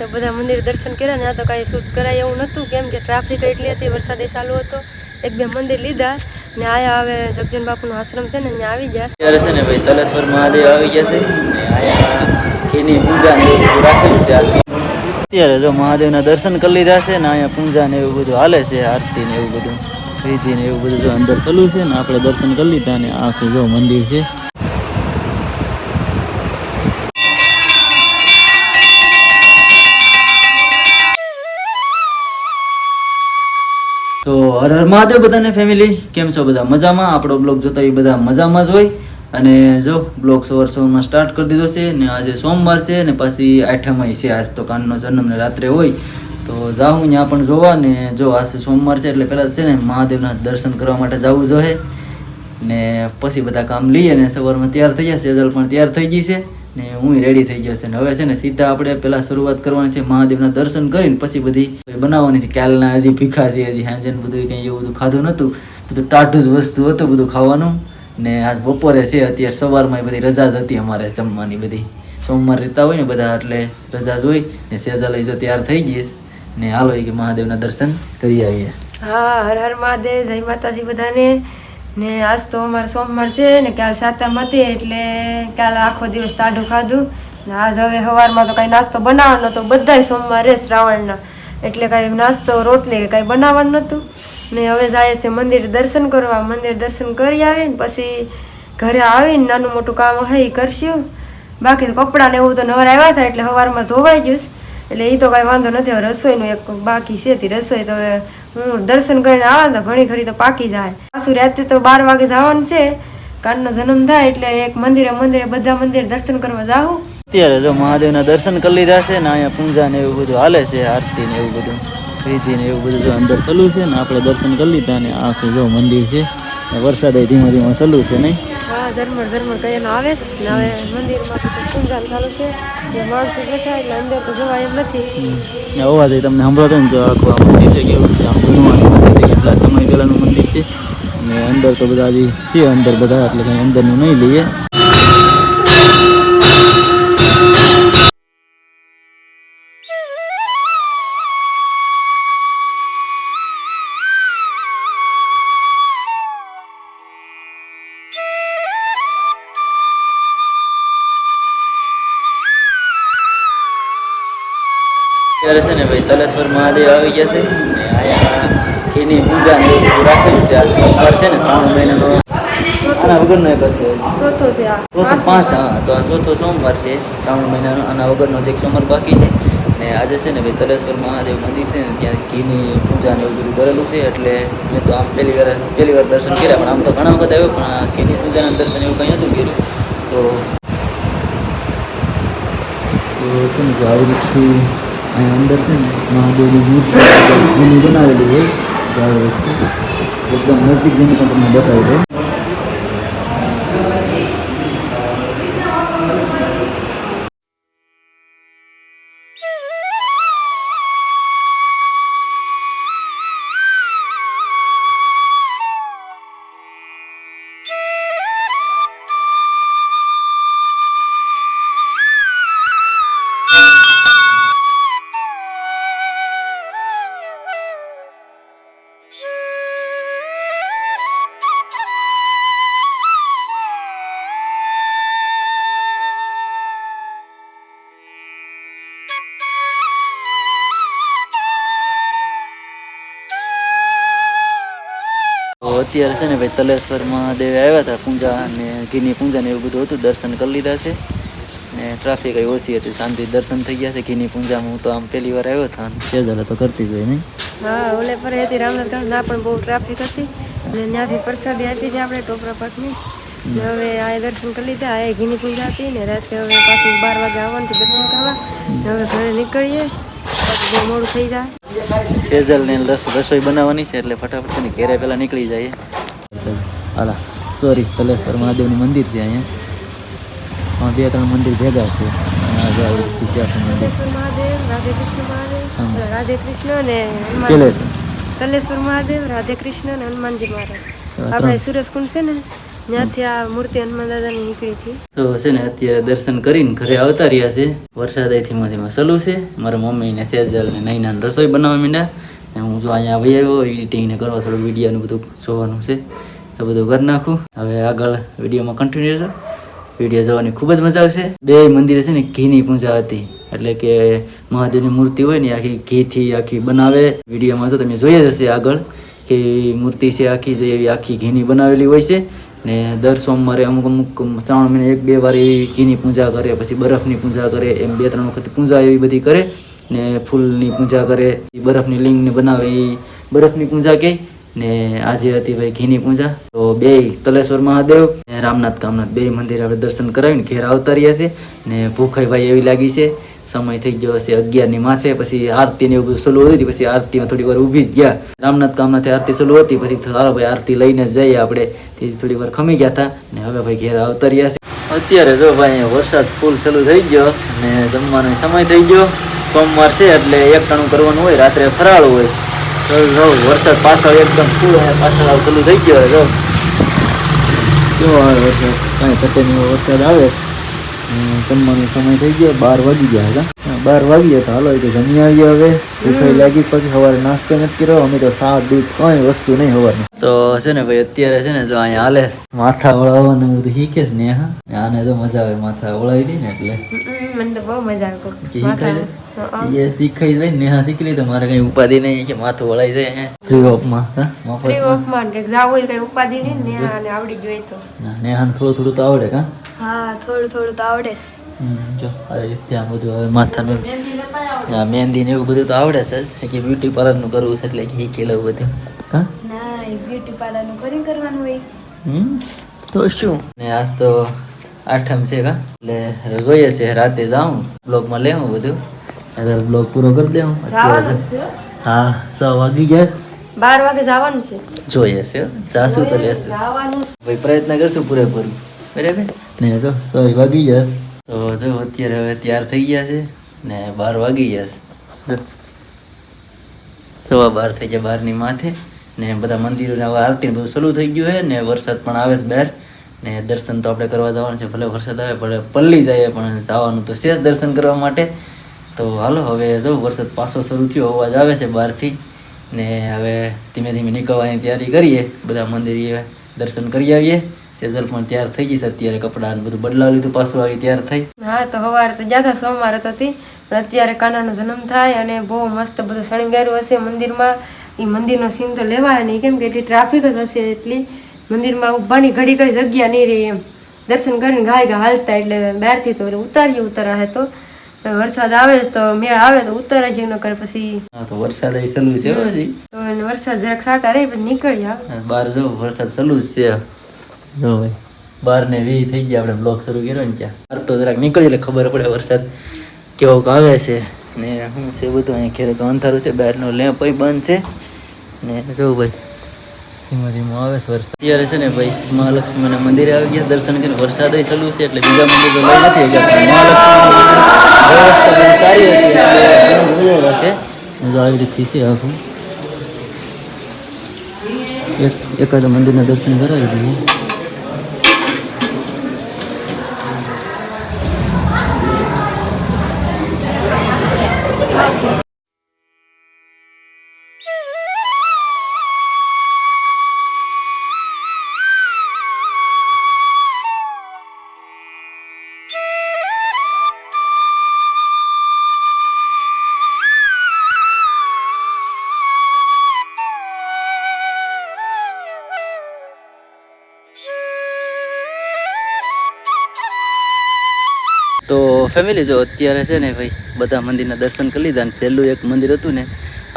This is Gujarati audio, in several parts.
તો બધા મંદિર દર્શન કર્યા ને આ તો કાંઈ શૂટ કરાય એવું નહોતું. કેમ કે ટ્રાફિક એટલી હતી, વરસાદે ચાલુ હતો. એક બે મંદિર લીધા ને આયા હવે જગજન બાપુનો આશ્રમ છે ને ત્યાં આવી ગયા અત્યારે છે ને ભાઈ તલેશ્વર મહાદેવ આવી ગયા છે ને આયા એની પૂજા ને એવું રાખેલું છે અત્યારે જો મહાદેવના દર્શન કરી લીધા છે ને અહીંયા પૂજા ને એવું બધું હાલે છે, આરતી ને એવું બધું, વિધિ ને એવું બધું જો અંદર ચાલુ છે ને આપણે દર્શન કરી લીધા ને આખું જો મંદિર છે. તો હર હર મહાદેવ બધાને ફેમિલી કેમ છો બધા? મજામાં? આપણો બ્લોગ જોતા એ બધા મજામાં જ હોય. અને જો, બ્લોગ સવાર સવારમાં સ્ટાર્ટ કરી દીધો છે ને આજે સોમવાર છે ને પછી આઠમાઈ છે. આજ તો કાનનો જન્મ ને રાત્રે હોય. તો જાઉં ત્યાં પણ જોવા ને જો, આજે સોમવાર છે એટલે પહેલાં છે ને મહાદેવના દર્શન કરવા માટે જવું જોઈએ ને પછી બધા કામ લઈએ ને સવારમાં તૈયાર થઈ જશે સેજલ પણ તૈયાર થઈ ગઈ છે. ને હું રેડી થઈ ગયો છે. હવે છે ને સીધા આપણે પહેલા શરૂઆત કરવાની છે મહાદેવના દર્શન કરીને પછી બધી બનાવવાની છે. કાલના હજી ભીખા છે, હજી હાંજે બધું કંઈ એવું બધું ખાધું નહોતું. બધું ટાઢું જ વસ્તુ હતું બધું ખાવાનું. ને આજ બપોરે છે, અત્યારે સવારમાં બધી રજા જ હતી અમારે જમવાની બધી. સોમવાર રહેતા હોય ને બધા એટલે રજા જ હોય. ને સેજલ જો તૈયાર થઈ ગઈશ ને હાલો કે મહાદેવના દર્શન કરી આવીએ. હા, હર હર મહાદેવ, જય માતાજી બધાને. ને આજ તો અમારે સોમવાર છે ને કાલ સાતમ હતી એટલે કાલ આખો દિવસ ટાઢું ખાધું. ને આજ હવે સવારમાં તો કાંઈ નાસ્તો બનાવવાનો તો બધાય સોમવારે શ્રાવણના એટલે કાંઈ નાસ્તો, રોટલી કાંઈ બનાવવાનું નહોતું. ને હવે જાય છે મંદિર દર્શન કરવા. મંદિર દર્શન કરી આવી ને પછી ઘરે આવીને નાનું મોટું કામ હોય એ કરશું. બાકી તો કપડાં ને એવું તો નવરા આવ્યા થાય એટલે સવારમાં ધોવાઈ જઈશ એટલે એ તો કાંઈ વાંધો નથી. હવે રસોઈનું એક બાકી છે. તે રસોઈ તો હવે હું દર્શન કરીને આવે તો ઘણી ખરી તો પાકી જાય. પાછું રાતે તો બાર વાગે જવાનું છે. કાનનો જન્મ થાય એટલે એક મંદિરે મંદિરે બધા મંદિર દર્શન કરવા જાઉં અત્યારે જો મહાદેવના દર્શન કરી લીધા છે ને અહીંયા પૂજા ને એવું બધું હાલે છે, આરતી ને એવું બધું, પ્રીતિ ને એવું બધું જો અંદર ચાલુ છે ને આપણે દર્શન કરી લીધા ને આખું જો મંદિર છે. વરસાદ ધીમે ધીમે ચાલુ છે નહીં? ઝરમર ઝરમર કહીને આવે ને હવે મંદિરમાં ચાલુ છે. જે માણસો બેઠા એટલે અંદર તો જવાય એમ નથી. ને તો આખું આ મંદિર છે કેવું કેટલા સમય પહેલાંનું મંદિર છે? અને અંદર તો બધા હજી અંદર બધા, એટલે કંઈ અંદરનું નહીં લઈએ. તલેશ્વર મહાદેવ આવી ગયા છે. ને અહીંયા ઘીની પૂજા ને એવું રાખેલું છે. આ સોમવાર છે ને શ્રાવણ મહિનાનો. આના વગરનો એક હશે. ચોથો છે આ. પાંચ હા તો આ ચોથો સોમવાર છે શ્રાવણ મહિનાનો. આના વગરનો એક સોમવાર બાકી છે. ને આજે છે ને ભાઈ તલેશ્વર મહાદેવ મંદિર છે ને ત્યાં ઘીની પૂજા ને એવું બધું કરેલું છે. એટલે મેં તો આમ પહેલી વાર પહેલી વાર દર્શન કર્યા પણ આમ તો ઘણા વખત આવ્યો પણ આ ઘીની પૂજાના દર્શન એવું કંઈ હતું કર્યું. તો છે ને આવી રીતથી અહીંયા અંદર છે મહાદેવની મૂર્તિ બનાવેલી હોય જો એકદમ નજદીક જઈને પણ તમને બતાવી દઉં. અત્યારે છે ને ભાઈ તલેશ્વર મહાદેવ આવ્યા હતા પૂજા અને ઘીની પૂજા ને એવું બધું હતું, દર્શન કરી લીધા છે. ને ટ્રાફિક કઈ ઓછી હતી, શાંતિ દર્શન થઈ ગયા છે ઘીની પૂજામાં. હું તો આમ પહેલી વાર આવ્યો હતો સેજલ તો કરતી જ હોય નહીં હા, ઓલે પર હતી રામનાથ ના પણ બહુ ટ્રાફિક હતી. અને ત્યાંથી પ્રસાદી આપી હતી આપણે ટોપરા પાકની ને હવે આ દર્શન કરી લીધા આ ઘીની પૂજા હતી ને રાતે હવે પાછું બાર વાગે આવવાનું છે દર્શન કરવા. ને હવે ઘરે નીકળીએ. પાછું મોડું થઈ જાય. રસોઈ બનાવવાની છે એટલે ફટાફટ ને ઘેરે પહેલાં નીકળી જાય હાલા સોરી તલેશ્વર મહાદેવનું મંદિર છે અહીંયા. બે ત્રણ મંદિર ભેગા છે. તલેશ્વર મહાદેવ રાધે કૃષ્ણ ને તલેશ્વર મહાદેવ રાધે કૃષ્ણ અને હનુમાનજી મહારાજ. આપણે સુરેશકુંડ છે ને? તો છે ને અત્યારે દર્શન કરીને ઘરે આવતા રહ્યા છે. વરસાદ અહીંથી ધીમા સલું છે. મારા મમ્મી ને સેજલ ને નૈના રસોઈ બનાવવા માંડ્યા હું જો અહીંયા આવી આવ્યો એડિટિંગ ને કરવા થોડું વીડિયો ને બધું જોવાનું છે. એ બધું કરી નાખું. હવે આગળ વિડીયોમાં કન્ટિન્યુ રહેજો. વીડિયો જોવાની ખૂબ જ મજા આવશે. બે મંદિરે છે ને ઘીની પૂજા હતી. એટલે કે મહાદેવની મૂર્તિ હોય ને આખી ઘીથી આખી બનાવે. વિડીયોમાં જો તમે જોઈ જ હશે આગળ કે મૂર્તિ છે આખી જે એવી આખી ઘીની બનાવેલી હોય છે. ને દર સોમવારે અમુક અમુક શ્રાવણ મહિને એક બે વાર એવી ઘીની પૂજા કરે, પછી બરફની પૂજા કરે, એમ બે ત્રણ વખત પૂજા એવી બધી કરે ને ફૂલની પૂજા કરે, બરફની લિંગને બનાવે એ બરફની પૂજા કહે ને આજે હતી ભાઈ ઘીની પૂજા. તો બે તલેશ્વર મહાદેવ ને રામનાથ કામનાથ બે મંદિર આપણે દર્શન કરાવીને ઘેર આવતા રહ્યા છે ને ભૂખાઈ ભાઈ એવી લાગી છે સમય થઈ ગયો હશે અગિયારની માથે, પછી આરતી ને એવું બધું સલું હતી, પછી આરતીમાં થોડી વાર ઊભી જ ગયા. રામનાથ કામનાથી આરતી સલું હતી, પછી સારો ભાઈ આરતી લઈને જઈએ આપણે. તેથી થોડી વાર ખમી ગયા હતા ને હવે ભાઈ ઘેર આવતા રહ્યા છે. અત્યારે જો ભાઈ વરસાદ ફૂલ ચાલુ થઈ ગયો અને જમવાનો સમય થઈ ગયો. સોમવાર છે એટલે એક ટાણું કરવાનું હોય, રાત્રે ફરાળ હોય. જો વરસાદ પાછળ એકદમ ફૂલ અને પાછળ ચાલુ થઈ ગયો જો. કેવો આવે કઈ કાંઈ વરસાદ આવે. જમવાનો સમય થઈ ગયો બાર વાગી ગયા હતા. બાર વાગી ગયા તો હાલો એ તો જમી આવીએ હવે. ભૂખાઈ લાગી પછી સવારે નાસ્તો નથી કર્યો. અમે તો સાત દૂધ કઈ વસ્તુ નહીં સવારે તો છે ને ભાઈ અત્યારે છે ને જો અહીંયા હાલે માથા વળાવવાનું બધું શીખે ને હા? આને તો મજા આવે માથા વળાવી દે ને એટલે. મને તો બહુ મજા આવે? એ શીખાઈ જાય ને હા શીખી લે તો મારે કઈ ઉપાધિ નહીં કે માથું વળાઈ જાય ફ્રી ઓફમાં હા? ફ્રી મફતમાં ઓફમાં કે જાવ હોય કઈ ઉપાધિ નહીં ને આને આવડી જોઈએ તો. નેહાન થોડું થોડું તો આવડે કા? હા થોડું થોડું તો આવડે હમ, જો ત્યાં બધું હવે માથાનું હા મહેંદી ને એવું બધું તો આવડે છે જ. કે બ્યુટી પાર્લરનું કરવું છે એટલે કે શીખી બધું. હા ના બ્યુટી પાર્લરનું કરી કરવાનું હોય. હમ? તો શું? ને આજ તો આઠમ છે કા? એટલે જોઈએ છે રાતે જાઉં બ્લોગમાં લેવું બધું. અગર બ્લોગ પૂરો કરી દેવું. જવાનું છે? હા સો વાગી ગયા બાર વાગે જવાનું છે? જોઈએ છે જાશું તો લેશું. ભાઈ પ્રયત્ન કરશું પૂરેપૂરું. બરાબર? ને તો સો વાગી જશે તો જો અત્યારે હવે તૈયાર થઈ ગયા છે ને બાર વાગી ગયા છે. સવા બાર થઈ ગયા બારની માથે. ને બધા મંદિરોને હવે આરતી બધું શરૂ થઈ ગયું છે ને વરસાદ પણ આવે છે બહાર. ને દર્શન તો આપણે કરવા જવાનું છે, ભલે વરસાદ આવે, ભલે પલ્લી જાય, પણ જવાનું તો શેષ દર્શન કરવા માટે. તો હાલો, હવે જો વરસાદ પાછો શરૂ થયો, અવાજ આવે છે બહારથી. ને હવે ધીમે ધીમે નીકળવાની તૈયારી કરીએ, બધા મંદિરે દર્શન કરી આવીએ. સેઝલ પણ તૈયાર થઈ ગઈ છે, અત્યારે કપડાં બધું બદલાવી લીધું, પાછું આવી તૈયાર થઈ. હા, તો સવારે તો જ્યાં સોમવાર હતી, પણ અત્યારે કાનાનો જન્મ થાય અને બહુ મસ્ત બધું શણગાર્યું હશે મંદિરમાં. એ મંદિરનો સીન તો લેવાય નહીં. કેમ કે એટલી ટ્રાફિક જ હશે એટલી મંદિરમાં ઊભાની ઘડી કઈ જગ્યા નહીં રહી એમ. દર્શન કરીને ગાય ગા હાલતા એટલે બહારથી તો ઉતારીએ ઉતારા હે તો વરસાદ આવે તો મેળ આવે તો ઉતારા છે ન કરે પછી. તો વરસાદ અહીં સલુ છે હજી. તો વરસાદ જરાક સાટા રહે પછી નીકળી આવે. બહાર જો વરસાદ સલુ જ છે. જો ભાઈ બાર ને વી થઈ ગયા આપણે બ્લોગ શરૂ કર્યો ને ત્યાં. બહાર તો જરાક નીકળી એટલે ખબર પડે વરસાદ કેવો આવે છે. ને શું છે બધું અહીંયા ઘેરે તો અંધારું છે બહારનો લેમ્પ બંધ છે. ને જવું ભાઈ. ધીમે ધીમે આવે છે વરસાદ. અત્યારે છે ને ભાઈ, મહાલક્ષ્મીના મંદિરે આવી ગયા દર્શન કરીને વરસાદ ચાલુ છે, એટલે બીજા મંદિર તો લઈ નથી વ્યવસ્થા સારી હતી આવી રીતથી છે આખું એક એકાદ મંદિરના દર્શન કરાવી દઈએ. તો ફેમિલી જો અત્યારે છે ને ભાઈ, બધા મંદિરના દર્શન કરી લીધા અને છેલ્લું એક મંદિર હતું ને,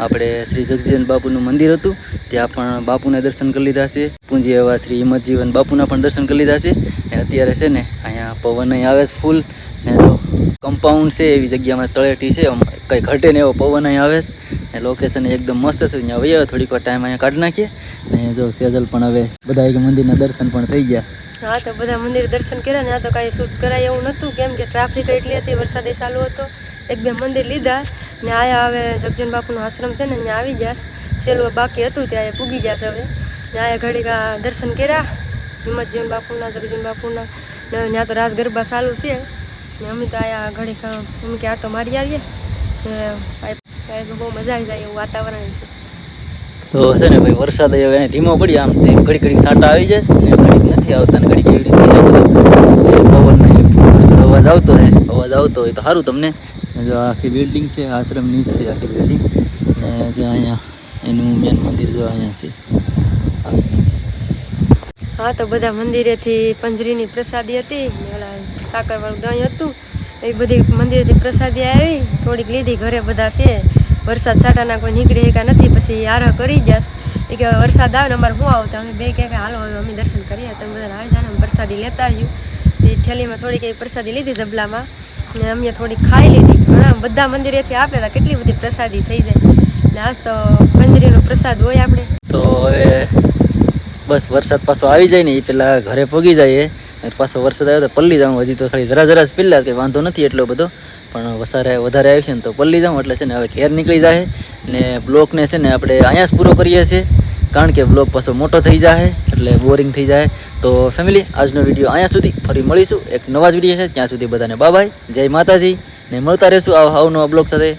આપણે શ્રી જગજીવન બાપુનું મંદિર હતું, ત્યાં પણ બાપુના દર્શન કરી લીધા છે. પૂંજી એવા શ્રી હિંમતજીવન બાપુના પણ દર્શન કરી લીધા છે. ને અત્યારે છે ને, અહીંયા પવન આવે છે ફૂલ. ને જો કમ્પાઉન્ડ છે એવી જગ્યામાં તળેટી છે કંઈ ઘટે ને એવો પવન આવે છે. લોકેશન એકદમ મસ્ત છે. અહીંયા વહી થોડીક વાર ટાઈમ અહીંયા કાઢી નાખીએ. ને જો સેજલ પણ હવે બધા એક મંદિરના દર્શન પણ થઈ ગયા. હા, તો બધા મંદિર દર્શન કર્યા ને આ તો કાંઈ શૂટ કરાય એવું નહોતું. કેમ કે ટ્રાફિક એટલી હતી, વરસાદે ચાલુ હતો. એક બે મંદિર લીધા ને આયા હવે જગજન બાપુનો આશ્રમ છે ને ત્યાં આવી ગયા છેલ્લું બાકી હતું ત્યાં પૂગી ગયા છે હવે. આયા ઘડીક દર્શન કર્યા. હિંમતજીવન બાપુના જગજીવન બાપુના. ને ત્યાં તો રાસ ગરબા ચાલુ છે. ને અમે તો આયા ઘડીક, અમે કે આટો મારી આવીએ. ને આ બહુ મજા આવી જાય એવું વાતાવરણ છે. તો છે ને ભાઈ વરસાદ હવે એને ધીમો પડી આમ તે ઘડી ઘડી સાંટા આવી જશે ને ઘડીક નથી આવતા ને ઘડીક એવી રીતે પવન અવાજ આવતો હોય અવાજ આવતો હોય તો સારું તમને. જો આખી બિલ્ડિંગ છે આશ્રમની નીચ છે આખી બિલ્ડિંગ ને જો અહીંયા એનું મેન મંદિર જો અહીંયા છે. હા તો બધા મંદિરેથી પંજરીની પ્રસાદી હતી. પેલા ઓલા સાકરવાળું દહીં હતું. એ બધી મંદિરેથી પ્રસાદી આવી થોડીક લીધી ઘરે બધા છે. વરસાદ છાંટાના કોઈ નીકળે એકા નથી, પછી આરહ કરી જાસ એ કે વરસાદ આવે ને અમારે શું આવતા અમે બે કહે કે હાલો હવે અમે દર્શન કરીએ. તમે બધા આવી જાય અમે પ્રસાદી લેતા આવ્યું તે થેલીમાં થોડીક એ પ્રસાદી લીધી જબલામાં ને અમે થોડીક ખાઈ લીધી. ઘણા બધા મંદિરેથી આપે હતા કેટલી બધી પ્રસાદી થઈ જાય. ને આજ તો પંજરીનો પ્રસાદ હોય આપણે. તો હવે બસ વરસાદ પાછો આવી જાય ને એ પેલા ઘરે પગી જાય પાછો વરસાદ આવ્યો તો પલ્લી જાઉં. હજી તો ખાલી જરા જરા જ પીલા કે વાંધો નથી એટલો બધો. પણ વસારે વધારે આવી છે ને તો પલ્લી જાઉં એટલે છે ને હવે ઘેર નીકળી જાય ને બ્લોકને છે ને આપણે અહીંયા જ પૂરો કરીએ છીએ. કારણ કે બ્લોક પાછો મોટો થઈ જાય એટલે બોરિંગ થઈ જાય તો ફેમિલી આજનો વીડિયો અહીંયા સુધી ફરી મળીશું. એક નવા જ વીડિયો છે. ત્યાં સુધી બધાને બાય જય માતાજી. ને મળતા રહેશું આવા અવનવા બ્લોગ સાથે.